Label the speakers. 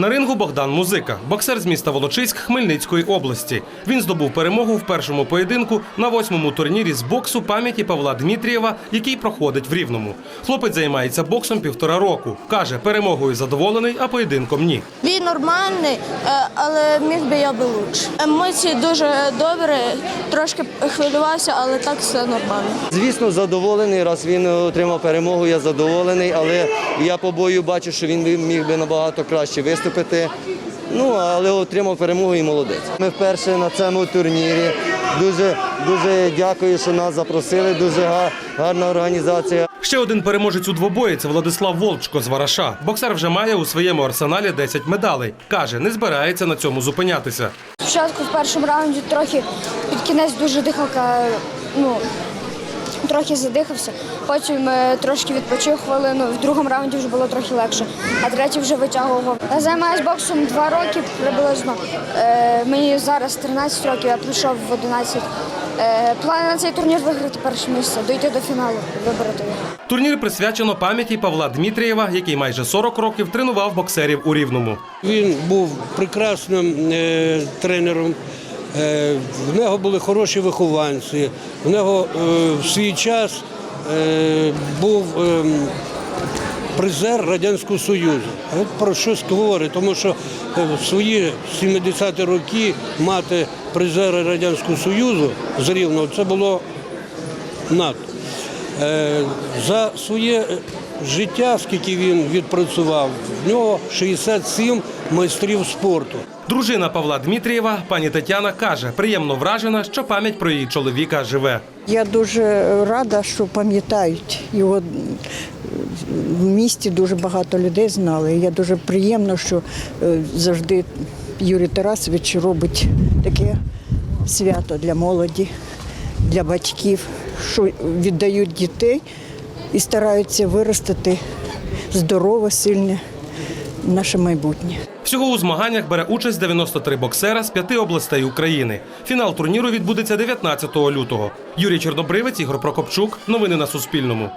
Speaker 1: На рингу Богдан Музика, боксер з міста Волочиськ Хмельницької області. Він здобув перемогу в першому поєдинку на восьмому турнірі з боксу пам'яті Павла Дмитрієва, який проходить в Рівному. Хлопець займається боксом півтора року. Каже, перемогою задоволений, а поєдинком ні.
Speaker 2: Він нормальний, е, але міг би я би лучше. Емоції дуже добрі, трошки хвилювався, але так все нормально.
Speaker 3: Звісно, задоволений, раз він отримав перемогу, я задоволений, але я по бою бачу, що він міг би набагато краще виступити. Ну, але отримав перемогу і молодець. Ми вперше на цьому турнірі. Дуже, дуже дякую, що нас запросили. Дуже гарна організація.
Speaker 1: Ще один переможець у двобої це Владислав Волчко з Вараша. Боксер вже має у своєму арсеналі 10 медалей. Каже, не збирається на цьому зупинятися.
Speaker 4: Спочатку в першому раунді трохи під кінець дуже дихалка, ну трохи задихався. Потім е, трошки відпочив хвилину. В другому раунді вже було трохи легше, а третій вже витягував. Я займаюся боксом два роки приблизно. Е, мені зараз 13 років, я прийшов в 11. Е, плани на цей турнір виграти перше місце, дойти до фіналу, вибороти його.
Speaker 1: Турнір присвячено пам'яті Павла Дмитрієва, який майже 40 років тренував боксерів у Рівному.
Speaker 5: Він був прекрасним тренером. Е, в нього були хороші вихованці. В нього е, в свій час е, був е, призер Радянського Союзу. От про щось говорить, тому що в свої 70-ті роки мати призера Радянського Союзу з Рівного це було надто. За своє життя, скільки він відпрацював, в нього 67 майстрів спорту.
Speaker 1: Дружина Павла Дмитрієва, пані Тетяна, каже, приємно вражена, що пам'ять про її чоловіка живе.
Speaker 6: Я дуже рада, що пам'ятають його. В місті дуже багато людей знали. Я дуже приємно, що е, завжди Юрій Тарасович робить таке свято для молоді, для батьків, що віддають дітей і стараються виростити здорове, сильне наше майбутнє.
Speaker 1: Всього у змаганнях бере участь 93 боксера з п'яти областей України. Фінал турніру відбудеться 19 лютого. Юрій Чорнобривець, Ігор Прокопчук. Новини на Суспільному.